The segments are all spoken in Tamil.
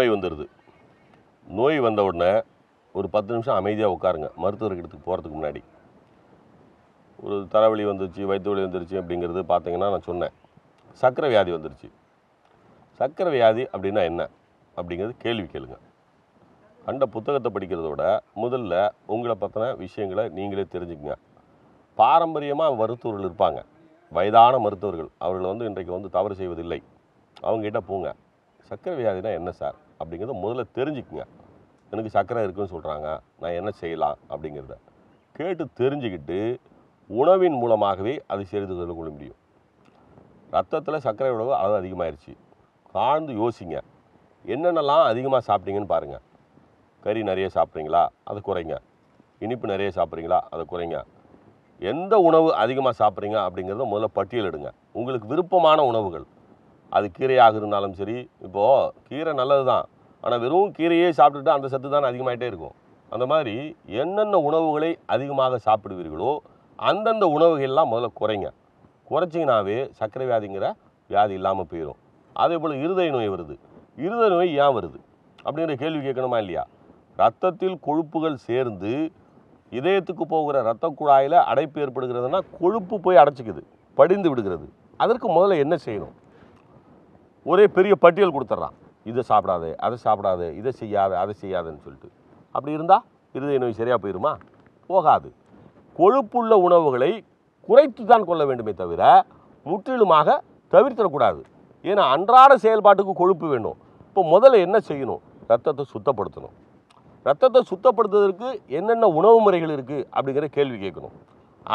நோய் வந்துடுது நோய் வந்த உடனே ஒரு பத்து நிமிஷம் அமைதியாக உட்காருங்க. மருத்துவர்கிட்டத்துக்கு போகிறதுக்கு முன்னாடி. ஒரு தலைவலி வந்துருச்சு வயிற்று வலி வந்துருச்சு அப்படிங்கிறது பார்த்தீங்கன்னா நான் சொன்னேன். சர்க்கரை வியாதி வந்துருச்சு. சர்க்கரை வியாதி அப்படின்னா என்ன? அப்படிங்கிறது கேள்வி கேளுங்க. கண்ட புத்தகத்தை படிக்கிறதோட முதல்ல உங்களை பற்றின விஷயங்களை நீங்களே தெரிஞ்சுக்கங்க. பாரம்பரியமாக மருத்துவர்கள் இருப்பாங்க. வயதான மருத்துவர்கள். அவர்கள் வந்து இன்றைக்கு வந்து தவறு செய்வதில்லை. அவங்ககிட்ட போங்க. சர்க்கரை வியாதினா என்ன சார்? அப்படிங்கிறத முதல்ல தெரிஞ்சுக்குங்க. எனக்கு சர்க்கரை இருக்குன்னு சொல்கிறாங்க நான் என்ன செய்யலாம் அப்படிங்கிறத. கேட்டு தெரிஞ்சுக்கிட்டு உணவின் மூலமாகவே அதை செய்து கொள்ள முடியும். ரத்தத்தில் சர்க்கரை உணவு அளவு அதிகமாயிருச்சு. காழ்ந்து யோசிங்க. என்னென்னலாம் அதிகமாக சாப்பிட்டீங்கன்னு பாருங்கள் கறி நிறைய சாப்பிட்றீங்களா? அதை குறைங்க. இனிப்பு நிறைய சாப்பிட்றீங்களா? அதை குறைங்க. எந்த உணவு அதிகமாக சாப்பிட்றீங்க அப்படிங்கிறத முதல்ல பட்டியலிடுங்க உங்களுக்கு விருப்பமான உணவுகள். அது கீரையாக இருந்தாலும் சரி இப்போது கீரை நல்லது தான் ஆனால் வெறும் கீரையே சாப்பிட்டுட்டு அந்த சத்து தான் அதிகமாகிட்டே இருக்கும். அந்த மாதிரி என்னென்ன உணவுகளை அதிகமாக சாப்பிடுவீர்களோ அந்தந்த உணவுகள்லாம் முதல்ல குறைங்க. குறைச்சிங்கனாவே சர்க்கரை வியாதிங்கிற வியாதி இல்லாமல் போயிடும் அதே போல் இருதய நோய் வருது. இருதய நோய் ஏன் வருது? அப்படிங்கிற கேள்வி கேட்கணுமா இல்லையா? ரத்தத்தில் கொழுப்புகள் சேர்ந்து இதயத்துக்கு போகிற ரத்த குழாயில் அடைப்பு ஏற்படுகிறதுனா கொழுப்பு போய் அடைச்சிக்குது படிந்து விடுகிறது. அதற்கு முதல்ல என்ன செய்யணும்? ஒரே பெரிய பட்டியல் கொடுத்துட்றான் இதை சாப்பிடாது அதை சாப்பிடாத இதை செய்யாத அதை செய்யாதுன்னு சொல்லிட்டு. அப்படி இருந்தால் இருதய நோய் சரியாக போயிருமா? போகாது. கொழுப்புள்ள உணவுகளை குறைத்து தான் கொள்ள வேண்டுமே தவிர முற்றிலுமாக தவிர்த்திடக்கூடாது. ஏன்னா அன்றாட செயல்பாட்டுக்கு கொழுப்பு வேணும். இப்போ முதல்ல என்ன செய்யணும்? ரத்தத்தை சுத்தப்படுத்தணும். ரத்தத்தை சுத்தப்படுத்துவதற்கு என்னென்ன உணவு முறைகள் இருக்குது அப்படிங்கிற கேள்வி கேட்கணும்.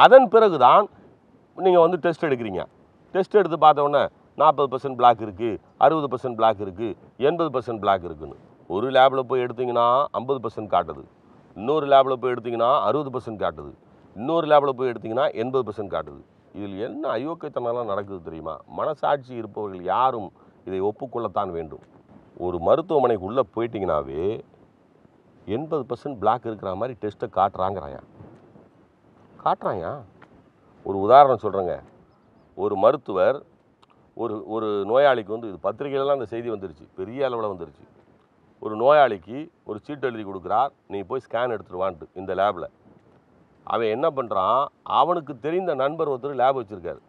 அதன் பிறகு தான் நீங்கள் வந்து டெஸ்ட் எடுக்கிறீங்க. டெஸ்ட் எடுத்து பார்த்தோன்னே நாற்பது பர்சன்ட் பிளாக் இருக்குது அறுபது பர்சன்ட் பிளாக் இருக்குது எண்பது பர்சன்ட் பிளாக் இருக்குதுன்னு ஒரு லேபில் போய் எடுத்தீங்கன்னா ஐம்பது பர்சன்ட் காட்டுது. இன்னொரு லேபில் போய் எடுத்தீங்கன்னா அறுபது பர்சன்ட் காட்டுது. இன்னொரு லேபில் போய் எடுத்தீங்கன்னா எண்பது பர்சன்ட் காட்டுது. இதில் என்ன அயோக்கியத்தனம்லாம் நடக்குது தெரியுமா? மனசாட்சி இருப்பவர்கள் யாரும் இதை ஒப்புக்கொள்ளத்தான் வேண்டும். ஒரு மருத்துவமனைக்குள்ளே போயிட்டிங்கனாவே எண்பது பர்சன்ட் பிளாக் இருக்கிற மாதிரி டெஸ்ட்டை காட்டுறாங்கிறாயா? காட்டுறாயா? ஒரு உதாரணம் சொல்கிறேங்க ஒரு மருத்துவர் ஒரு ஒரு நோயாளிக்கு வந்து இது பத்திரிகையிலலாம் அந்த செய்தி வந்துருச்சு. பெரிய அளவில் வந்துருச்சு. ஒரு நோயாளிக்கு ஒரு சீட்டு எழுதி கொடுக்குறார் நீ போய் ஸ்கேன் எடுத்துருவான்ட்டு இந்த லேபில் அவன் என்ன பண்ணுறான் அவனுக்கு தெரிந்த நண்பர் ஒருத்தர் லேப் வச்சுருக்காரு.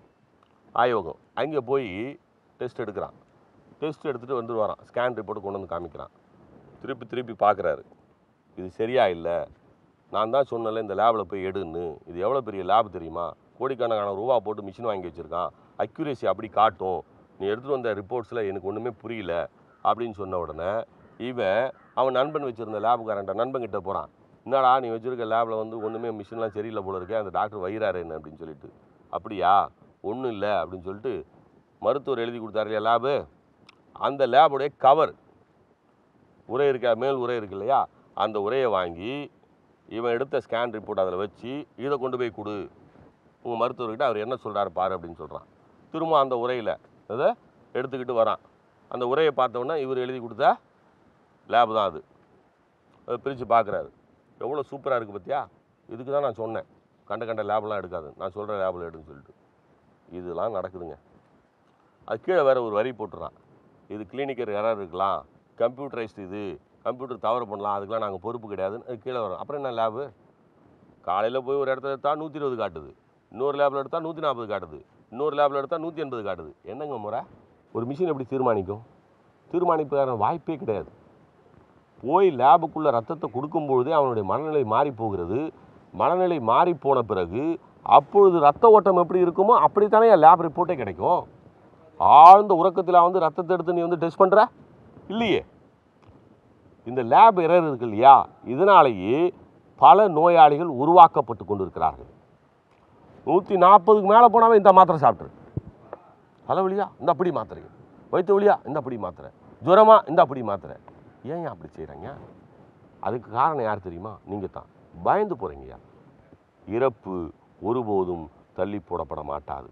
ஆயோகம் அங்கே போய் டெஸ்ட் எடுக்கிறான். டெஸ்ட் எடுத்துகிட்டு வந்துட்டு வரான். ஸ்கேன் ரிப்போர்ட் கொண்டு வந்து காமிக்கிறான். திருப்பி திருப்பி பார்க்குறாரு இது சரியா இல்லை? நான் தான் சொன்னல இந்த லேபில் போய் எடுன்னு. இது எவ்வளோ பெரிய லேப் தெரியுமா? கோடிக்கணக்கான ரூபா போட்டு மிஷின் வாங்கி வச்சுருக்கான். அக்யூரேசி அப்படி காட்டும். நீ எடுத்துகிட்டு வந்த ரிப்போர்ட்ஸில் எனக்கு ஒன்றுமே புரியல அப்படின்னு சொன்ன உடனே இவன் அவன் நண்பன் வச்சுருந்த லேபுக்காரன்ட்ட நண்பன் கிட்ட போகிறான் என்னடா நீ வச்சுருக்க லேபில் வந்து ஒன்றுமே மிஷின்லாம் சரியில்லை போல இருக்கே அந்த டாக்டர் வயிறாரு என்ன? அப்படின்னு சொல்லிட்டு. அப்படியா? ஒன்றும் இல்லை. அப்படின்னு சொல்லிட்டு மருத்துவர் எழுதி கொடுத்தாரு இல்லையா லேபு அந்த லேபுடைய கவர் உரை இருக்கா? மேல் உரை இருக்கு இல்லையா? அந்த உரையை வாங்கி இவன் எடுத்த ஸ்கேன் ரிப்போர்ட் அதில் வச்சு இதை கொண்டு போய் கொடு. உங்கள் மருத்துவர்கிட்ட அவர் என்ன சொல்கிறாரு பாரு அப்படின்னு சொல்கிறான் திரும்ப அந்த உரையில் அதை எடுத்துக்கிட்டு வரான். அந்த உரையை பார்த்தோன்னே இவர் எழுதி கொடுத்த லேப் தான் அது. அதை பிரித்து பார்க்குறாரு. எவ்வளோ சூப்பராக இருக்குது பார்த்தியா இதுக்கு தான் நான் சொன்னேன். கண்ட கண்ட லேப்லாம் எடுக்காது. நான் சொல்கிற லேபில் எடுன்னு சொல்லிட்டு. இதெல்லாம் நடக்குதுங்க. அது கீழே வேறு ஒரு வரி போட்டுறான். இது கிளினிக்கர் எரர் இருக்கலாம். கம்ப்யூட்டரைஸ்டு இது. கம்ப்யூட்டர் தவறு பண்ணலாம். அதுக்கெலாம் நாங்கள் பொறுப்பு கிடையாதுன்னு அது கீழே வரோம். அப்புறம் என்ன லேபு காலையில் போய் ஒரு இடத்துல எடுத்தால் நூற்றி இருபது காட்டுது. இன்னொரு லேபில் எடுத்தால் நூற்றி நாற்பது காட்டுது. இன்னொரு லேபில் எடுத்தால் நூற்றி எண்பது காட்டுது. என்னங்க முறை? ஒரு மிஷின் எப்படி தீர்மானிக்கும்? தீர்மானிப்பதற்கான வாய்ப்பே கிடையாது. போய் லேபுக்குள்ளே ரத்தத்தை கொடுக்கும்பொழுதே அவனுடைய மனநிலை மாறி போகிறது மனநிலை மாறி போன பிறகு அப்பொழுது ரத்த ஓட்டம் எப்படி இருக்குமோ அப்படித்தானே லேப் ரிப்போர்ட்டே கிடைக்கும். ஆழ்ந்த உறக்கத்தில் வந்து ரத்தத்தை எடுத்து நீ வந்து டெஸ்ட் பண்ணுற இல்லையே. இந்த லேப் எரர் இருக்கு இல்லையா? இதனாலேயே பல நோயாளிகள் உருவாக்கப்பட்டு கொண்டிருக்கிறார்கள். நூற்றி நாற்பதுக்கு மேலே போனாவே இந்த மாத்திரை சாப்பிட்ரு தலைவலியா இந்த அப்படி மாத்திரை. வயிற்று வழியா இந்த அப்படி மாத்திரை. ஜுரமா? இந்த அப்படி மாத்திரை. ஏன் ஏன் அப்படி செய்கிறாங்க அதுக்கு காரணம் யார் தெரியுமா? நீங்கள் தான். பயந்து போகிறீங்கய்யா இறப்பு ஒருபோதும் தள்ளி போடப்பட மாட்டாது.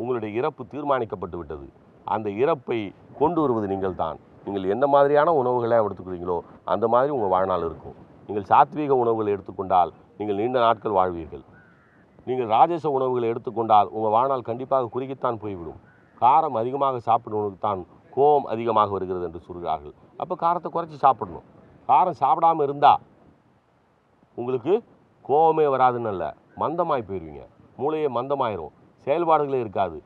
உங்களுடைய இறப்பு தீர்மானிக்கப்பட்டு விட்டது. அந்த இறப்பை கொண்டு வருவது நீங்கள் தான். நீங்கள் எந்த மாதிரியான உணவுகளை எடுத்துக்கிறீங்களோ அந்த மாதிரி உங்கள் வாழ்நாள் இருக்கும். நீங்கள் சாத்வீக உணவுகளை எடுத்துக்கொண்டால் நீங்கள் நீண்ட நாட்கள் வாழ்வீர்கள். நீங்கள் ராஜச உணவுகளை எடுத்துக்கொண்டால் உங்கள் வாழ்நாள் கண்டிப்பாக குறுகித்தான் போய்விடும். காரம் அதிகமாக சாப்பிடுவதற்கு தான் கோபம் அதிகமாக வருகிறது என்று சொல்கிறார்கள். அப்போ காரத்தை குறைச்சி சாப்பிடணும். காரம் சாப்பிடாம இருந்தால் உங்களுக்கு கோபமே வராதுன்னு இல்லை மந்தமாய் போயிடுவீங்க மூளையே மந்தமாயிரும். செயல்பாடுகளே இருக்காது.